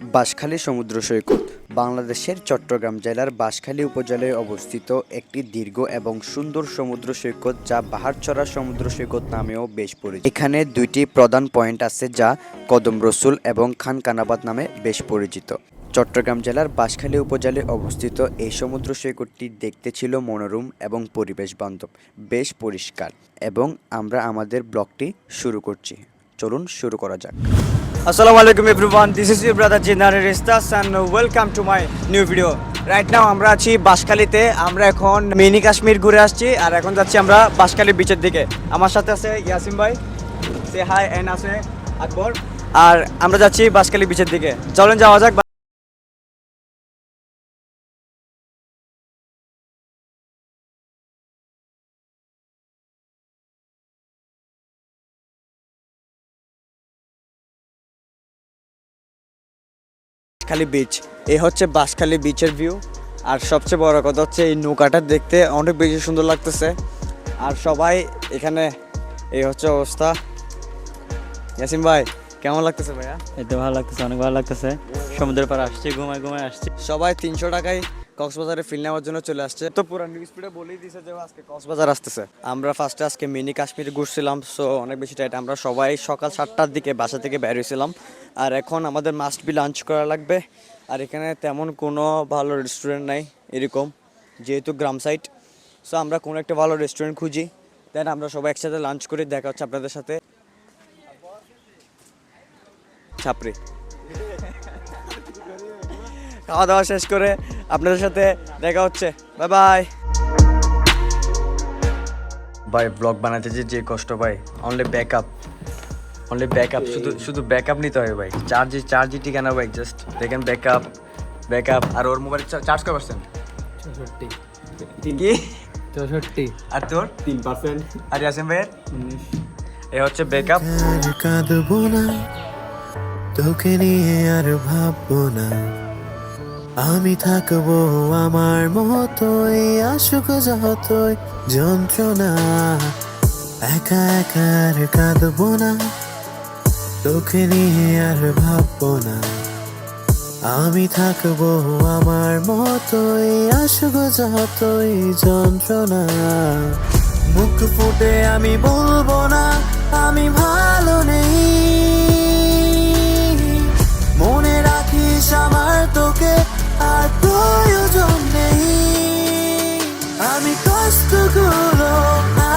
বাঁশখালী সমুদ্র সৈকত, বাংলাদেশের চট্টগ্রাম জেলার বাঁশখালী উপজেলায় অবস্থিত একটি দীর্ঘ এবং সুন্দর সমুদ্র সৈকত যা বাহারচরা সমুদ্র সৈকত নামেও বেশ পরিচিত। এখানে দুইটি প্রধান পয়েন্ট আছে যা কদম রসুল এবং খানকানাবাদ নামে বেশ পরিচিত। চট্টগ্রাম জেলার বাঁশখালী উপজেলায় অবস্থিত এই সমুদ্র সৈকতটি দেখতে ছিল মনোরম এবং পরিবেশ বান্ধব, বেশ পরিষ্কার এবং আমরা আমাদের ব্লগটি শুরু করছি। চলুন শুরু করা যাক। আসসালামু আলাইকুম everyone this is your brother জিনার রিস্তাস and welcome to my new video right now আমরা আছি বাসকালিতে আমরা এখন মিনি কাশ্মীর ঘুরে আসছি আর এখন যাচ্ছি আমরা বাঁশখালী বিচের দিকে। আমার সাথে আছে ইয়াসিম ভাই সে হাই এন আছে আকবর। আর আমরা যাচ্ছি বাসকালি বিচের দিকে। চলেন যাওয়া যাক বাঁশখালী বিচ এই হচ্ছে বাঁশখালী বিচের ভিউ আর সবচেয়ে বড় কথা হচ্ছে এই নৌকাটা দেখতে অনেক বেশি সুন্দর লাগতেছে। আর সবাই এখানে, এই হচ্ছে অবস্থা। ইয়াসিম ভাই কেমন লাগতেছে ভাইয়া? এতে ভালো লাগতেছে অনেক ভালো লাগতেছে। সমুদ্রের পার আসছি ঘুমায় ঘুমায় আসছি। সবাই তিনশো টাকায় কক্সবাজারে ফিল নেওয়ার জন্য চলে আসছে। তো পুরো নিউজ স্পিডে বলেই দিয়েছে যে আজকে কক্সবাজার আসতেছে। আমরা ফার্স্টে আজকে মিনি কাশ্মীরে ঘুরছিলাম সো অনেক বেশি টাইট আমরা সবাই সকাল সাতটার দিকে বাসা থেকে বের হয়েছিলাম। আর এখন আমাদের মাস্ট বি লাঞ্চ করা লাগবে। আর এখানে তেমন কোনো ভালো রেস্টুরেন্ট নাই এরকম যেহেতু গ্রাম সাইড সো আমরা কোনো একটা ভালো রেস্টুরেন্ট খুঁজি। দেন আমরা সবাই একসাথে লাঞ্চ করি দেখা হচ্ছে আপনাদের সাথে। ছাপড়ি। খাওয়া দাওয়া শেষ করে আপনাদের সাথে দেখা হচ্ছে। বাই বাই ভাই ব্লগ বানাতে যে যে কষ্ট ভাই অনলি ব্যাকআপ অনলি ব্যাকআপ শুধু শুধু ব্যাকআপ নিতে হবে ভাই। চার্জ চার্জই ঠিকানা ভাই জাস্ট দেখেন ব্যাকআপ ব্যাকআপ আর ওর মোবাইল চার্জ কত পার্সেন্ট চৌষট্টি। কি? চৌষট্টি। আর তোর? তিন পার্সেন্ট আর ইয়াসিম ভাইয়ের? এ হচ্ছে কাঁদবো না। তোকে নিয়ে আর ভাববো না। আমি থাকব আমার মতোই, আসুক যতই যন্ত্রণা। একা একা আর কাঁদবো না। তোকে নিয়ে আর ভাববো না। আমি থাকব আমার মতোই, আসুক যতই যন্ত্রণা। মুখ ফুটে আমি বলব না Ricostă cu Roma